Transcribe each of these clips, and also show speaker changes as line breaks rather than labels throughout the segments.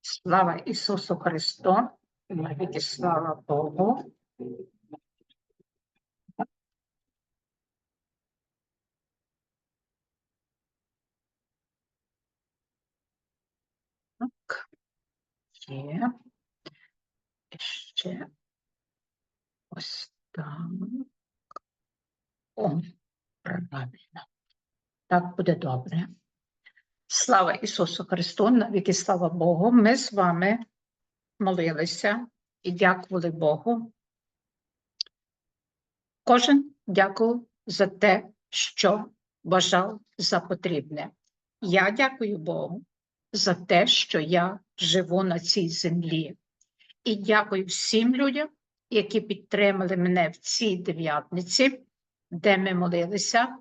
Слава Ісусу Христу, навіки слава Богу. Так, є. Ще ось так. О, правильно. Так буде добре. Слава Ісусу Христу, навіки слава Богу. Ми з вами молилися і дякували Богу. Кожен дякував за те, що бажав за потрібне. Я дякую Богу за те, що я живу на цій землі. І дякую всім людям, які підтримали мене в цій дев'ятниці, де ми молилися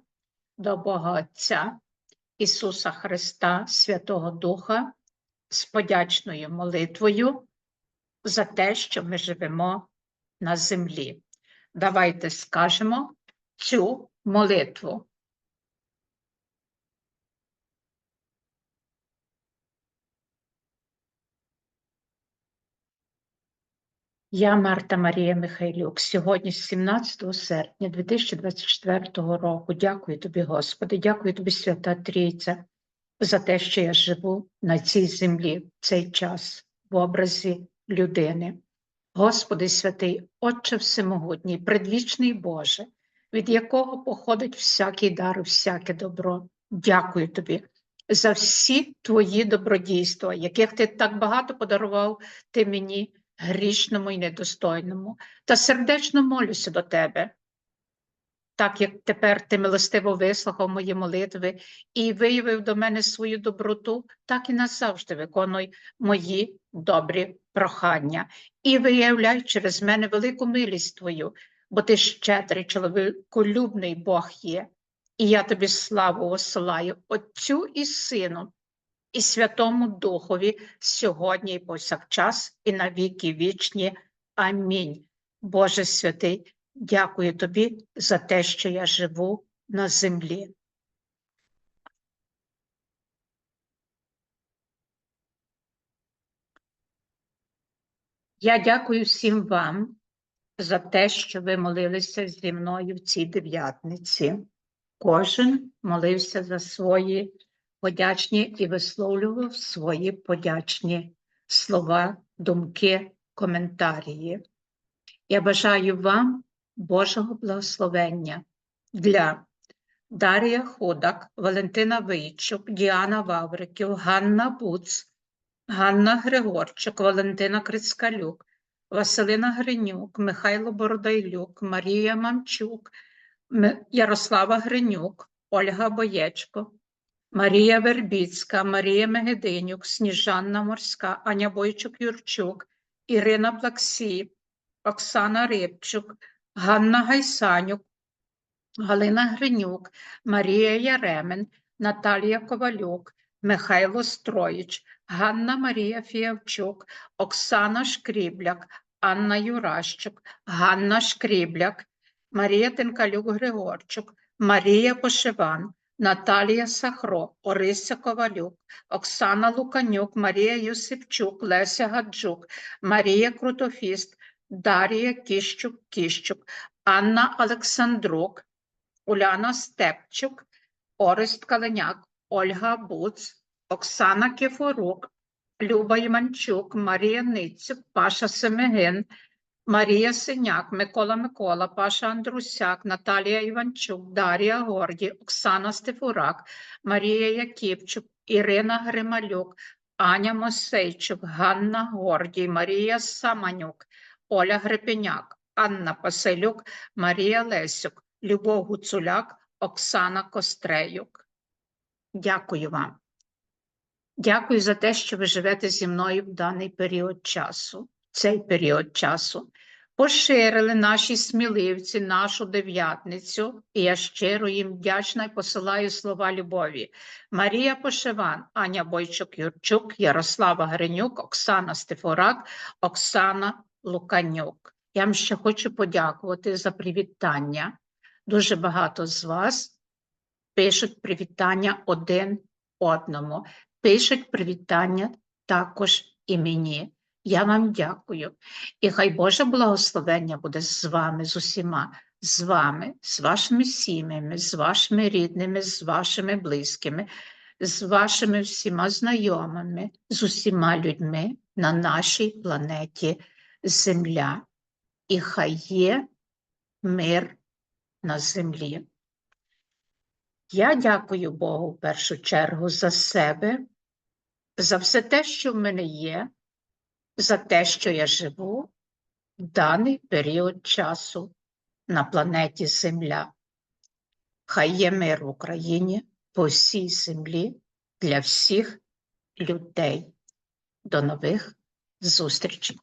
до Бога Отця, Ісуса Христа, Святого Духа, з подячною молитвою за те, що ми живемо на землі. Давайте скажемо цю молитву. Я Марта Марія Михайлюк. Сьогодні, 17 серпня 2024 року, дякую тобі, Господи, дякую тобі, Свята Трійця, за те, що я живу на цій землі в цей час в образі людини. Господи святий, Отче Всемогутній, предвічний Боже, від якого походить всякий дар, всяке добро. Дякую тобі за всі твої добродійства, яких ти так багато подарував ти мені, грішному і недостойному, та сердечно молюся до тебе. Так як тепер ти милостиво вислухав мої молитви і виявив до мене свою доброту, так і назавжди виконуй мої добрі прохання і виявляй через мене велику милість твою, бо ти щедрий, чоловіколюбний Бог є, і я тобі славу осилаю Отцю і Сину, і Святому Духові сьогодні і повсякчас, і на віки вічні. Амінь. Боже святий, дякую тобі за те, що я живу на землі. Я дякую всім вам за те, що ви молилися зі мною в цій дев'ятниці. Кожен молився за свої подячні і висловлював свої подячні слова, думки, коментарі. Я бажаю вам Божого благословення для Дар'я Ходак, Валентина Вийчук, Діана Вавриків, Ганна Буц, Ганна Григорчик, Валентина Крицкалюк, Василина Гринюк, Михайло Бородайлюк, Марія Мамчук, Ярослава Гринюк, Ольга Боєчко, Марія Вербіцька, Марія Мегединюк, Сніжанна Морська, Аня Бойчук-Юрчук, Ірина Плаксій, Оксана Рибчук, Ганна Гайсанюк, Галина Гринюк, Марія Яремен, Наталія Ковалюк, Михайло Строїч, Ганна Марія Фіявчук, Оксана Шкрібляк, Анна Юращук, Ганна Шкрібляк, Марія Тенкалюк Григорчук, Марія Пошиван, Наталія Сахро, Орися Ковалюк, Оксана Луканюк, Марія Юсипчук, Леся Гаджук, Марія Крутофіст, Дарія Кіщук Кіщук, Анна Олександрук, Уляна Степчук, Орест Каленяк, Ольга Буц, Оксана Кефорук, Люба Іванчук, Марія Ницюк, Паша Семегин, Марія Синяк, Микола Микола, Паша Андрусяк, Наталія Іванчук, Дар'я Горді, Оксана Стефурак, Марія Яківчук, Ірина Грималюк, Аня Мосейчук, Ганна Гордій, Марія Саманюк, Оля Гребеняк, Анна Паселюк, Марія Лесюк, Любов Гуцуляк, Оксана Костреюк. Дякую вам. Дякую за те, що ви живете зі мною в даний період часу, цей період часу. Поширили наші сміливці, нашу дев'ятницю, і я щиро їм вдячна і посилаю слова любові. Марія Пошиван, Аня Бойчук-Юрчук, Ярослава Гринюк, Оксана Стефорак, Оксана Луканюк. Я вам ще хочу подякувати за привітання. Дуже багато з вас пишуть привітання один одному, пишуть привітання також і мені. Я вам дякую. І хай Боже благословення буде з вами, з усіма, з вами, з вашими сім'ями, з вашими рідними, з вашими близькими, з вашими всіма знайомими, з усіма людьми на нашій планеті Земля. І хай є мир на землі. Я дякую Богу в першу чергу за себе, за все те, що в мене є, за те, що я живу в даний період часу на планеті Земля. Хай є мир в Україні по всій землі для всіх людей. До нових зустрічей.